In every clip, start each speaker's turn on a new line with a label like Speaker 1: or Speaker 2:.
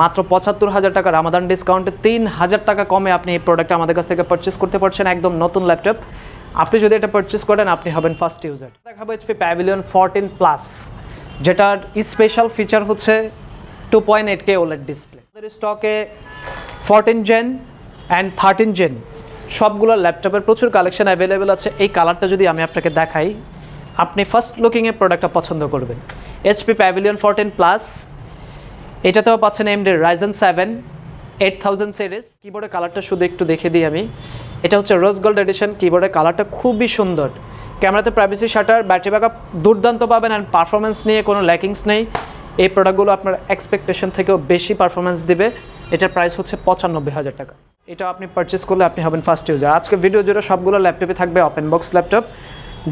Speaker 1: মাত্র পঁচাত্তর হাজার টাকা রামাদান ডিসকাউন্টে তিন হাজার টাকা কমে আপনি এই প্রোডাক্ট আমাদের কাছ থেকে পারচেস করতে পারছেন একদম নতুন ল্যাপটপ আপনি যদি এটা পারচেস করেন, আপনি হবেন ফার্স্ট ইউজার দেখাবো এইচপি প্যাভিলিয়ন ফোরটিন প্লাস যেটার স্পেশাল ফিচার হচ্ছে two point eight K OLED display আমাদের স্টকে fourteen gen and thirteen gen সবগুলো ল্যাপটপের প্রচুর কালেকশন অ্যাভেলেবেল আছে। এই কালারটা যদি আমি আপনাকে দেখাই, আপনি ফার্স্ট লুকিংয়ে প্রোডাক্টটা পছন্দ করবেন। এইচপি প্যাভিলিয়ন ফোরটিন প্লাস এটাতেও পাচ্ছেন AMD Ryzen seven eight thousand series কিবোর্ডের কালারটা শুধু একটু দেখে দিই আমি। এটা হচ্ছে রোজ গোল্ড এডিশন কিবোর্ডের কালারটা খুবই সুন্দর। ক্যামেরাতে প্রাইভেসি শাটার ব্যাটারি ব্যাকআপ দুর্দান্ত পাবেন অ্যান্ড পারফরমেন্স নিয়ে কোনো ল্যাকিংস নেই। এই প্রোডাক্টগুলো আপনার এক্সপেকটেশন থেকেও বেশি পারফরমেন্স দিবে। এটার প্রাইস হচ্ছে পঁচানব্বই হাজার টাকা। এটা আপনি পারচেস করলে আপনি হবেন ফার্স্ট ইউজার আজকে ভিডিও জুড়ে সবগুলো ল্যাপটপে থাকবে ওপেন বক্স ল্যাপটপ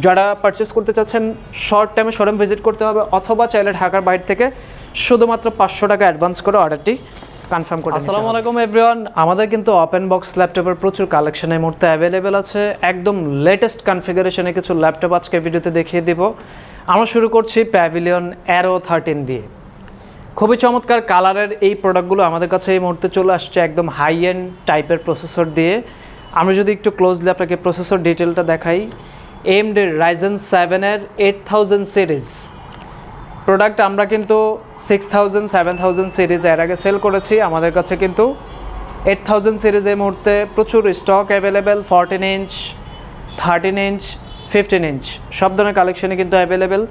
Speaker 1: যারা পারচেস করতে চাচ্ছেন শর্ট টাইমে শোরুম ভিজিট করতে হবে অথবা চাইলে ঢাকার বাইরে থেকে শুধুমাত্র পাঁচশো টাকা অ্যাডভান্স করে অর্ডারটি কনফার্ম করে আসসালামু আলাইকুম এভরিওয়ান আমাদের কিন্তু ওপেন বক্স ল্যাপটপের প্রচুর কালেকশন এই মুহূর্তে অ্যাভেলেবেল আছে। একদম লেটেস্ট কনফিগারেশনে কিছু ল্যাপটপ আজকে ভিডিওতে দেখিয়ে দিব। আমরা শুরু করছি প্যাভিলিয়ন অ্যারো থার্টিন দিয়ে। খুবই চমৎকার কালারের এই প্রোডাক্টগুলো আমাদের কাছে এই মুহূর্তে চলে আসছে একদম হাই এন্ড টাইপের প্রসেসর দিয়ে। আমরা যদি একটু ক্লোজলি আপনাকে প্রসেসর ডিটেলটা দেখাই এমডি রাইজেন সেভেনের এইট থাউজেন্ড সিরিজ প্রোডাক্ট আমরা কিন্তু six thousand seven thousand series এর আগে সেল করেছি। আমাদের কাছে কিন্তু এইট থাউজেন্ড সিরিজ এই মুহূর্তে প্রচুর stock available fourteen inch thirteen inch fifteen inch সব ধরনের কালেকশনে কিন্তু অ্যাভেলেবেল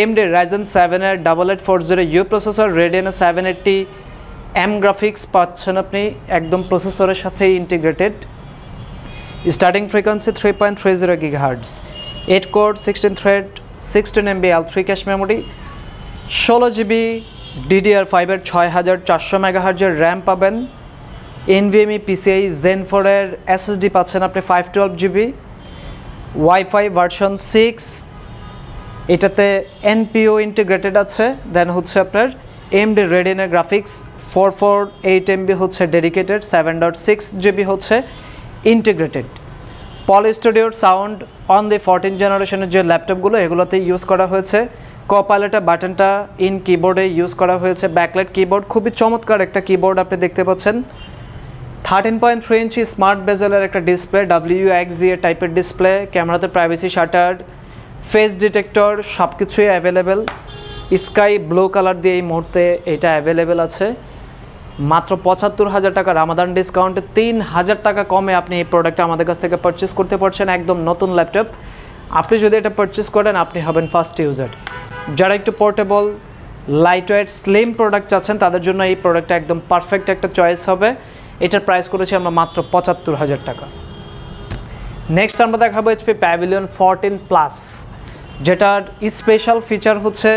Speaker 1: এমডি রাইজেন সেভেনের double eight four zero U processor Radeon seven eighty M graphics পাচ্ছেন আপনি। একদম প্রসেসরের সাথেই integrated starting frequency three point three zero gig hertz eight core sixteen thread sixteen MB L three cache memory ষোলো GB DDR ফাইভের ছয় হাজার চারশো মেগাহার্জের র্যাম পাবেন। এনভিএমই পিসিআই জেন ফোরের এসএসডি পাচ্ছেন আপনি five twelve GB WiFi version six এটাতে এনপিও ইন্টিগ্রেটেড আছে। দেন হচ্ছে আপনার AMD রেডিনের graphics four four eight MB হচ্ছে dedicated seven dot six GB হচ্ছে। ইন্টিগ্রেটেড পল স্টুডিওর সাউন্ড অন দি ফোরটিন জেনারেশনের যে ল্যাপটপগুলো এগুলোতে ইউজ করা হয়েছে। কপাইলটের বাটনটা ইন কিবোর্ডে ইউজ করা হয়েছে। ব্যাকলাইট কিবোর্ড খুবই চমৎকার একটা কিবোর্ড আপনি দেখতে পাচ্ছেন। Thirteen point three inch smart বেজেলের একটা ডিসপ্লে ডাব্লিউ এক্সের টাইপের ডিসপ্লে ক্যামেরাতে প্রাইভেসি শাটার ফেস ডিটেক্টর সব কিছুই অ্যাভেলেবেল স্কাই ব্লু কালার দিয়ে এই মুহূর্তে এটা অ্যাভেলেবেল আছে। মাত্র পঁচাত্তর হাজার টাকা রামাদান ডিসকাউন্টে তিন হাজার টাকা কমে আপনি এই প্রোডাক্টটা আমাদের কাছ থেকে পারচেস করতে পারছেন, একদম নতুন ল্যাপটপ আপনি যদি এটা পারচেস করেন, আপনি হবেন ফার্স্ট ইউজার যারা একটু portable lightweight slim product চাচ্ছেন, তাদের জন্য এই প্রোডাক্টটা একদম পারফেক্ট একটা চয়েস হবে। এটার প্রাইস করেছি আমরা মাত্র পঁচাত্তর হাজার টাকা। নেক্সট আমরা দেখাবো এইচপি প্যাভিলিয়ন ফোরটিন প্লাস যেটার স্পেশাল ফিচার হচ্ছে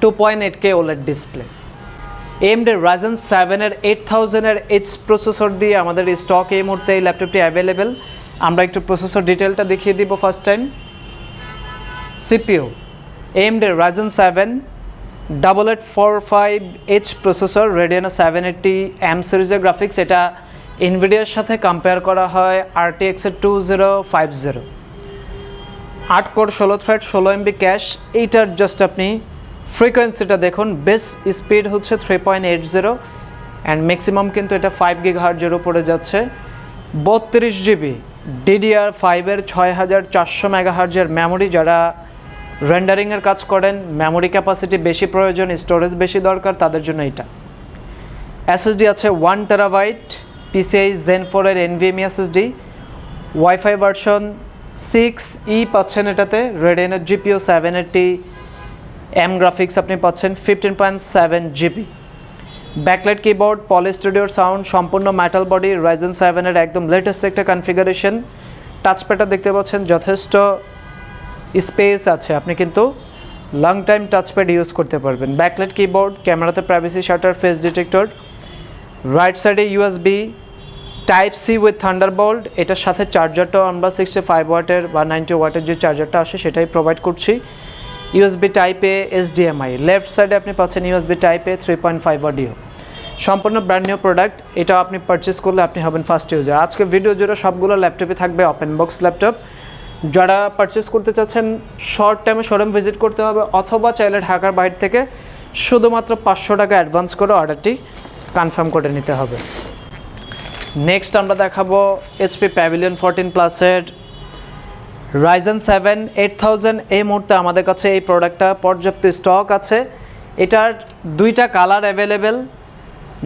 Speaker 1: two point eight K OLED display AMD Ryzen সেভেনের এইট থাউজেন্ডের এইচ প্রসেসর দিয়ে আমাদের স্টক এই মুহূর্তে এই ল্যাপটপটি অ্যাভেলেবেল আমরা একটু প্রসেসর ডিটেলটা দেখিয়ে দিব first time CPU AMD Ryzen seven double eight four five H processor Radeon seven eighty M সিরিজের গ্রাফিক্স এটা ইনভিডিয়ার সাথে কম্পেয়ার করা হয় আরটিএক্সের টু জিরো ফাইভ জিরো আট কোর ষোলো থ্রেড ষোলো এমবি ক্যাশ এইটার জাস্ট আপনি ফ্রিকোয়েন্সিটা দেখুন বেস স্পিড হচ্ছে three point eight zero and maximum কিন্তু এটা ফাইভ গিগ হার্জের উপরে যাচ্ছে। বত্রিশ জিবি ডিডিআর ফাইভের ছয় হাজার চারশো মেগা হার্জের মেমোরি যারা রেন্ডারিংয়ের কাজ করেন মেমোরি ক্যাপাসিটি বেশি প্রয়োজন স্টোরেজ বেশি দরকার, তাদের জন্য এটা। এসএসডি আছে ওয়ান টেরাবাইট পিসিআই জেন ফোরের NVMe SSD WiFi version six E পাচ্ছেন এটাতে রেডেনের GPU seven eighty M graphics আপনি পাচ্ছেন fifteen point seven GB backlight keyboard Poly স্টুডিওর সাউন্ড সম্পূর্ণ মেটাল বডি রাইজেন সেভেনের একদম লেটেস্ট একটা কনফিগারেশন টাচপ্যাডটা দেখতে পাচ্ছেন, যথেষ্ট স্পেস আছে। আপনি কিন্তু লং টাইম টাচপ্যাড ইউজ করতে পারবেন। ব্যাকলাইট কিবোর্ড ক্যামেরাতে privacy shutter face detector right সাইডে USB type C with Thunderbolt এটার সাথে চার্জারটাও আমরা সিক্সটি ফাইভ ওয়াটের বা নাইনটি ওয়াটের যে চার্জারটা আসে, সেটাই প্রোভাইড করছি। ইউএসবি টাইপে এসডিএমআই লেফট সাইডে আপনি পাচ্ছেন ইউএসবি টাইপে থ্রি পয়েন্ট ফাইভ অডিও সম্পূর্ণ ব্র্যান্ড নিউ প্রোডাক্ট এটা আপনি পারচেস করলে আপনি হবেন ফার্স্ট ইউজার আজকে ভিডিও জুড়ে সবগুলো ল্যাপটপে থাকবে ওপেন বক্স ল্যাপটপ যারা পারচেস করতে চাচ্ছেন শর্ট টাইমে শোরুম ভিজিট করতে হবে, অথবা চাইলে ঢাকার বাইরে থেকে শুধুমাত্র পাঁচশো টাকা অ্যাডভান্স করে অর্ডারটি কনফার্ম করে নিতে হবে। নেক্সট আমরা দেখাবো এইচপি প্যাভিলিয়ন ফোরটিন প্লাসের রাইজেন সেভেন এইট থাউজেন্ড এই মুহূর্তে আমাদের কাছে এই প্রোডাক্টটা পর্যাপ্ত স্টক আছে। এটার দুইটা colour available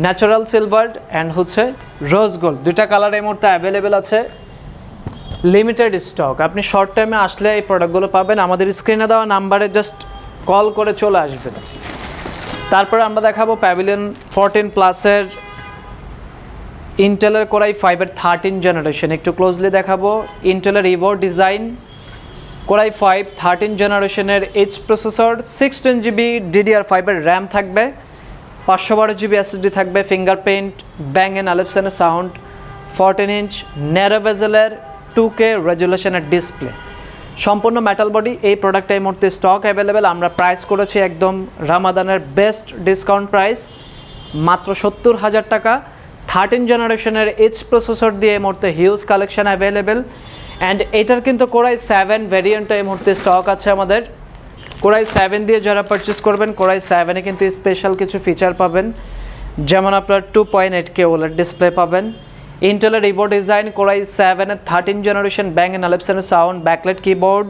Speaker 1: natural silver and হচ্ছে রোজ গোল্ড দুইটা কালার এই মুহূর্তে অ্যাভেলেবেল আছে। লিমিটেড স্টক আপনি শর্ট টাইমে আসলে এই প্রোডাক্টগুলো পাবেন। আমাদের স্ক্রিনে দেওয়া নাম্বারে জাস্ট কল করে চলে আসবেন। তারপরে আমরা দেখাবো প্যাভিলিয়ন ফোরটিন প্লাসের ইন্টেলের কোরাই ফাইভের থার্টিন জেনারেশন একটু ক্লোজলি দেখাবো। ইন্টেলের Evo design Core i five thirteen জেনারেশনের H processor sixteen GB DDR ফাইভের র্যাম থাকবে, পাঁচশো বারো জিবি এসএসডি থাকবে ফিঙ্গারপ্রিন্ট ব্যাং অ্যান্ড আলেপসেনের সাউন্ড ফোরটিন ইঞ্চ ন্যারোভেজেলের টু কে রেজুলেশনের ডিসপ্লে সম্পূর্ণ মেটাল বডি এই প্রোডাক্টটা এই মুহূর্তে স্টক অ্যাভেলেবেল আমরা প্রাইস করেছি একদম রামাদানের বেস্ট ডিসকাউন্ট প্রাইস মাত্র সত্তর হাজার টাকা। থার্টিন জেনারেশনের এইচ প্রসেসর দিয়ে এই মুহূর্তে হিউজ কালেকশন অ্যাভেলেবেল অ্যান্ড এটার কিন্তু কোরাই সেভেন ভ্যারিয়েন্টটা এই মুহূর্তে স্টক আছে আমাদের। কোরাই সেভেন দিয়ে যারা পারচেস করবেন কোরাই সেভেনে কিন্তু স্পেশাল কিছু ফিচার পাবেন। যেমন আপনার two point eight K ওলার display পাবেন। ইন্টেলের ইবো ডিজাইন কোরাই সেভেনের থার্টিন জেনারেশন ব্যাং অ্যান্ড আলেপসেনের সাউন্ড ব্যাকলেট কিবোর্ড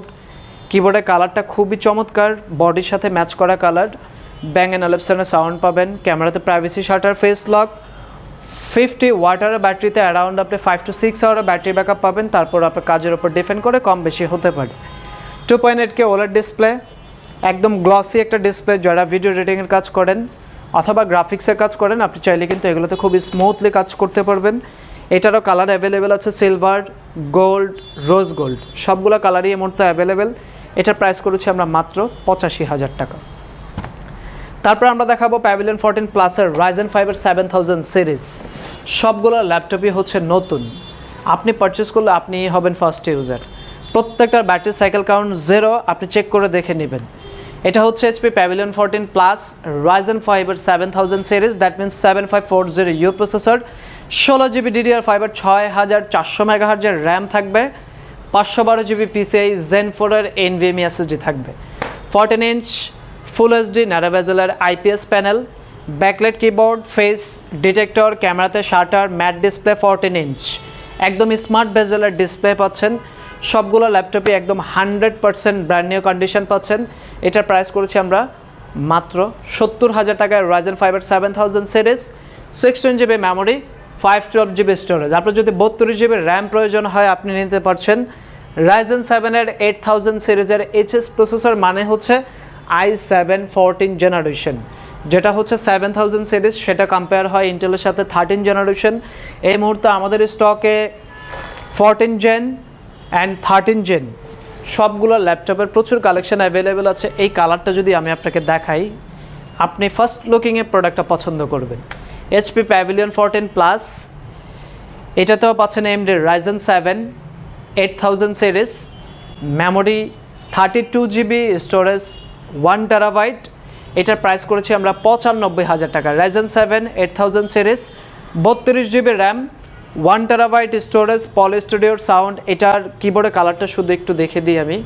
Speaker 1: কিবোর্ডের কালারটা খুবই চমৎকার বডির সাথে ম্যাচ করা কালার ব্যাং অ্যান্ড আলেপসেনের সাউন্ড পাবেন। ক্যামেরাতে privacy shutter face lock fifty ওয়াটারের ব্যাটারিতে অ্যারাউন্ড আপনি ফাইভ টু সিক্স আওয়ারের ব্যাটারি ব্যাকআপ পাবেন, তারপর আপনার কাজের ওপর ডিপেন্ড করে কম বেশি হতে পারে। Two point eight K OLED display একদম গ্লসি একটা ডিসপ্লে যারা ভিডিও এডিটিংয়ের কাজ করেন অথবা গ্রাফিক্সের কাজ করেন, আপনি চাইলে কিন্তু এগুলোতে খুবই স্মুথলি কাজ করতে পারবেন। এটারও কালার অ্যাভেলেবেল আছে সিলভার গোল্ড রোজ গোল্ড সবগুলো কালারই এই মুহূর্তে অ্যাভেলেবেল এটার প্রাইস করেছি আমরা মাত্র পঁচাশি হাজার টাকা। তারপর আমরা দেখাবো প্যাভিলিয়ন ফোরটিন প্লাসের রাইজেন ফাইভের সেভেন থাউজেন্ড সিরিজ সবগুলো ল্যাপটপই হচ্ছে নতুন। আপনি পারচেস করলে আপনি হবেন ফার্স্ট ইউজার প্রত্যেকটার ব্যাটারি সাইকেল কাউন্ট জিরো আপনি চেক করে দেখে নেবেন। এটা হচ্ছে HP Pavilion fourteen plus Ryzen ফাইভের seven thousand series that means seven five four zero U processor ষোলো জিবি ডিডিআর ফাইভের ছয় হাজার চারশো মেগাহার্জের র্যাম থাকবে। পাঁচশো বারো জিবি পিসিআই জেন ফোরের এনভিএমই এসএসডি থাকবে। Fourteen inch full HD ন্যারোভেজেলের IPS panel backlit keyboard face detector ক্যামেরাতে shutter matte display fourteen inch একদম স্মার্ট বেজেলের ডিসপ্লে পাচ্ছেন। সবগুলো ল্যাপটপে একদম hundred percent brand new condition পাচ্ছেন। এটার প্রাইস করেছি আমরা মাত্র সত্তর হাজার টাকায় রাইজেন ফাইভের seven thousand series sixteen GB memory five twelve GB storage আপনার যদি বত্রিশ জিবি র্যাম প্রয়োজন হয়, আপনি নিতে পারছেন। রাইজেন সেভেনের এইট থাউজেন্ড সিরিজের এইচএস প্রসেসর মানে হচ্ছে আই সেভেন ফোরটিন জেনারেশন যেটা হচ্ছে সেভেন থাউজেন্ড সিরিজ সেটা কম্পেয়ার হয় ইন্টেলের সাথে থার্টিন জেনারেশন এই মুহূর্তে আমাদের স্টকে fourteen gen and thirteen gen সবগুলো ল্যাপটপের প্রচুর কালেকশন অ্যাভেলেবেল আছে। এই কালারটা যদি আমি আপনাকে দেখাই, আপনি ফার্স্ট লুকিংয়ে প্রোডাক্টটা পছন্দ করবেন। এইচপি প্যাভিলিয়ন ফোরটিন প্লাস এটাতেও পাচ্ছেন AMD Ryzen seven eight thousand series memory thirty two GB storage one terabyte. এটার প্রাইস করেছি আমরা পঁচানব্বই হাজার টাকা। Ryzen seven eight thousand series বত্রিশ GB RAM one terabyte storage Poly স্টুডিওর সাউন্ড এটার কিবোর্ডের কালারটা শুধু একটু দেখে দিই আমি।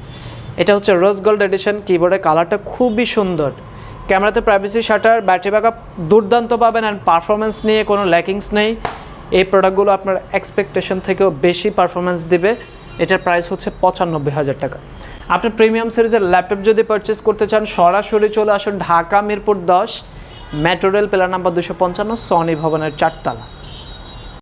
Speaker 1: এটা হচ্ছে রোজ গোল্ড এডিশন কিবোর্ডের কালারটা খুবই সুন্দর। ক্যামেরাতে প্রাইভেসি শাটার ব্যাটারি ব্যাকআপ দুর্দান্ত পাবেন অ্যান্ড পারফরমেন্স নিয়ে কোনো ল্যাকিংস নেই। এই প্রোডাক্টগুলো আপনার এক্সপেকটেশন থেকেও বেশি পারফরমেন্স দিবে। এটার প্রাইস হচ্ছে পঁচানব্বই হাজার টাকা। আপনি প্রিমিয়াম সিরিজের ল্যাপটপ যদি পারচেস করতে চান, সরাসরি চলে আসুন ঢাকা মিরপুর দশ মেট্রো রেল প্লেয়ার নাম্বার দুশো পঞ্চান্ন সনি ভবনের চারতলা।